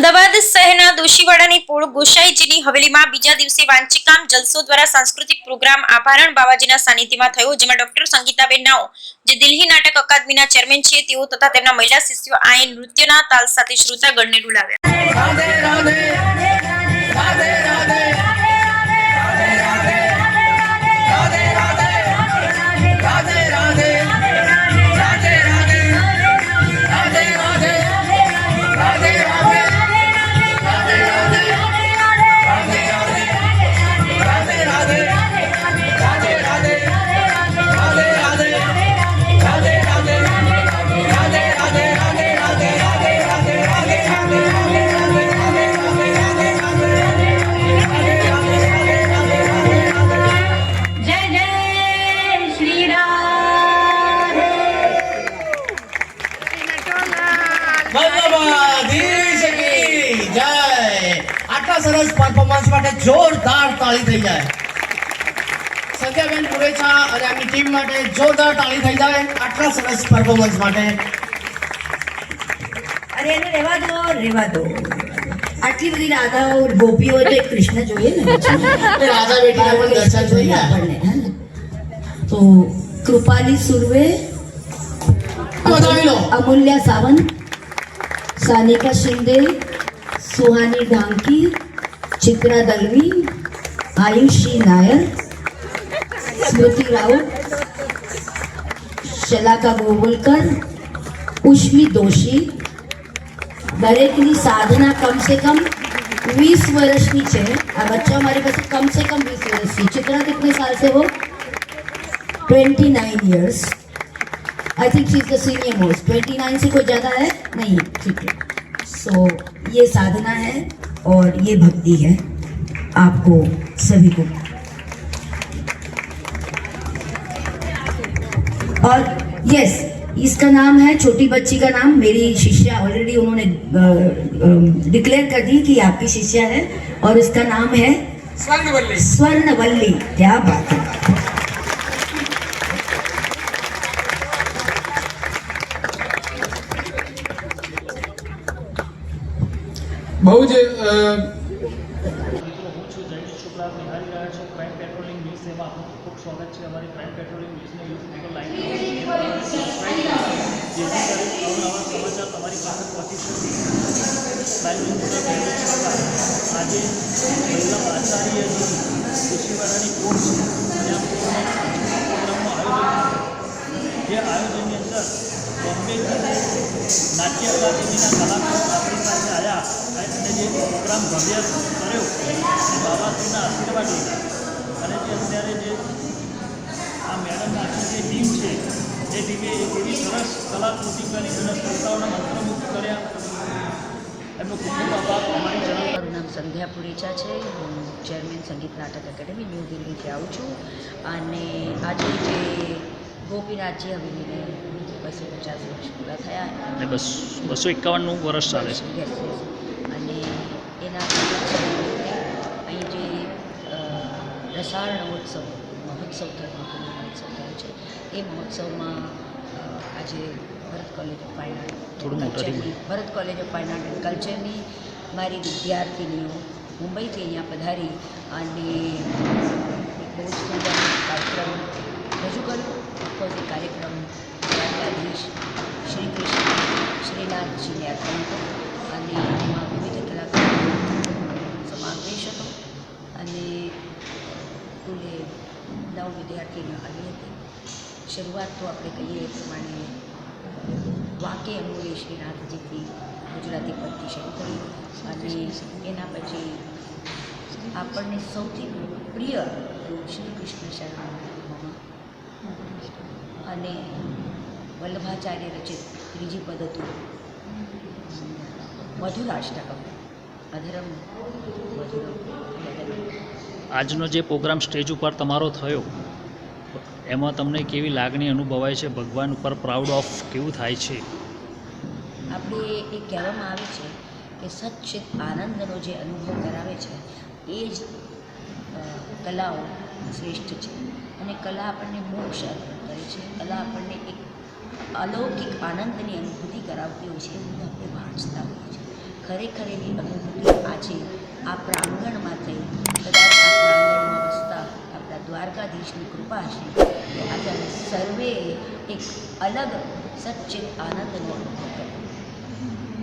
અમદાવાદ શહેરના દોશીવાડાની પૂળ ગોસાઈજીની હવેલીમાં બીજા દિવસે વાંચિકામ જલસો દ્વારા સાંસ્કૃતિક પ્રોગ્રામ આભારણ બાવાજીના સાનિધ્યમાં થયો જેમાં ડોક્ટર સંગીતાબેન નાઓ જે દિલ્હી નાટક અકાદમીના ચેરમેન છે તેઓ તથા તેમના મહિલા શિષ્યો આ નૃત્યના તાલ સાથે શ્રોતાગણને ડુલાવ્યા જય. આટલા સરસ પરફોર્મન્સ માટે જોરદાર તાળી થઈ જાય. સંધ્યાબેન પુરેચા અને એમની ટીમ માટે જોરદાર તાળી થઈ જાય. આટલા સરસ પરફોર્મન્સ માટે. અરે એને રહેવા દો રહેવા દો. આટલી બધી રાધાઓ ગોપીઓ તો એક કૃષ્ણ જોઈએ ને. રાધા બેટીના પણ દર્શન થઈ આપણને તો કૃપાલી સુરવે અમૂલ્ય સાવંત सानिका शिंदे, सुहानी ढांकी चित्रा दलवी, आयुषी नायर, स्मृति राउत, शलाका गोगुलकर, उष्मी दोषी। दरेकनी साधना कम से कम वीस वर्ष की है बच्चा हमारे पास कम से कम बीस वर्ष की। चित्रा कितने साल से हो? Twenty nine years I think she is the senior most twenty nine से कोई ज़्यादा है? नहीं ठीक है। सो so, ये साधना है और ये भक्ति है आपको सभी को। और यस इसका नाम है छोटी बच्ची का नाम। मेरी शिष्या ऑलरेडी उन्होंने डिक्लेयर कर दी कि आपकी शिष्या है और इसका नाम है स्वर्णवल्ली। स्वर्णवल्ली। क्या बात है। બહુ જ સ્વાગત છે અમારી ક્રાઇમ પેટ્રોલિંગ ન્યૂઝને યુઝ લાઈન જેથી અવનવા સમાચાર તમારી પાસે પહોંચી શકે આજે નાટ્ય અકાદમીના કલાકારો આપણી પાસે આવ્યા અને જે પ્રોગ્રામ ભવ્ય કર્યો એ બાબાશ્રીના આશીર્વાદ લીધા અને જે અત્યારે જે આ મેડમ આખી જે ટીમ છે જે ટીમે એવી સરસ કલાકૃતિ કરી અને શ્રોતાઓના મંત્રમુક્ત કર્યા એમનો ખૂબ ખૂબ આભાર અમારી મારું નામ સંધ્યા પુરેચા છે. હું ચેરમેન સંગીત નાટક એકેડમી, ન્યૂ દિલ્હીથી આવું છું. અને આજે જે ગોપીનાથજી હવેલીને બસો પચાસ વર્ષ પૂરા થયા. અને બસ બસો એકાવનનું વર્ષ ચાલે છે. અને એના અહીં જે અ, રસાળ મહોત્સવ મહોત્સવ થયો મહોત્સવ થયો છે. એ મહોત્સવમાં આજે Bharat college of fine art Bharat college of fine art and કલ્ચરની મારી વિદ્યાર્થીનીઓ મુંબઈથી અહીંયા પધારી અને બહુ જ સુંદર કાર્યક્રમ રજૂ કર્યું. એ કાર્યક્રમ દ્વારકાધીશ શ્રી કૃષ્ણ, શ્રીનાથજીને અર્પણ હતો અને એમાં વિવિધ કલાકારોનો સમાવેશ હતો. અને કુલે નવ વિદ્યાર્થીઓ આવી હતી શરૂઆત તો આપણે કહીએ એ પ્રમાણે, વાકે અમૂલે શ્રીનાથજીથી ગુજરાતી પરથી શરૂ કરી. અને એના પછી આપણને સૌથી પ્રિય શ્રી કૃષ્ણ શરણમાં અને વલ્લભાચાર્ય રચિત ત્રીજી પદ્ધતિ. મધુરાષ્ટકમ. અધરમ મધુરમ આજનો જે પ્રોગ્રામ સ્ટેજ ઉપર તમારો થયો એમાં તમને કેવી લાગણી અનુભવાય છે? ભગવાન ઉપર પ્રાઉડ ઓફ કેવું થાય છે? આપણે એ કહેવામાં આવે છે કે સચ્ચિત આનંદનો જે અનુભવ કરાવે છે એ જ કલાઓ શ્રેષ્ઠ છે. અને કલા આપણને મોક્ષ અર્પણ કરે છે. કલા આપણને એક અલૌકિક આનંદની અનુભૂતિ કરાવતી હોય છે એવું આપણે વાંચતા હોઈએ છીએ. ખરેખર એવી અનુભૂતિ આજે આ પ્રાંગણમાં થઈ. કદાચ આ પ્રાંગણમાં વસતા આપણા દ્વારકાધીશની કૃપા હશે કે આજે સર્વે એક અલગ સચ્ચિત આનંદનો અનુભવ કર્યો.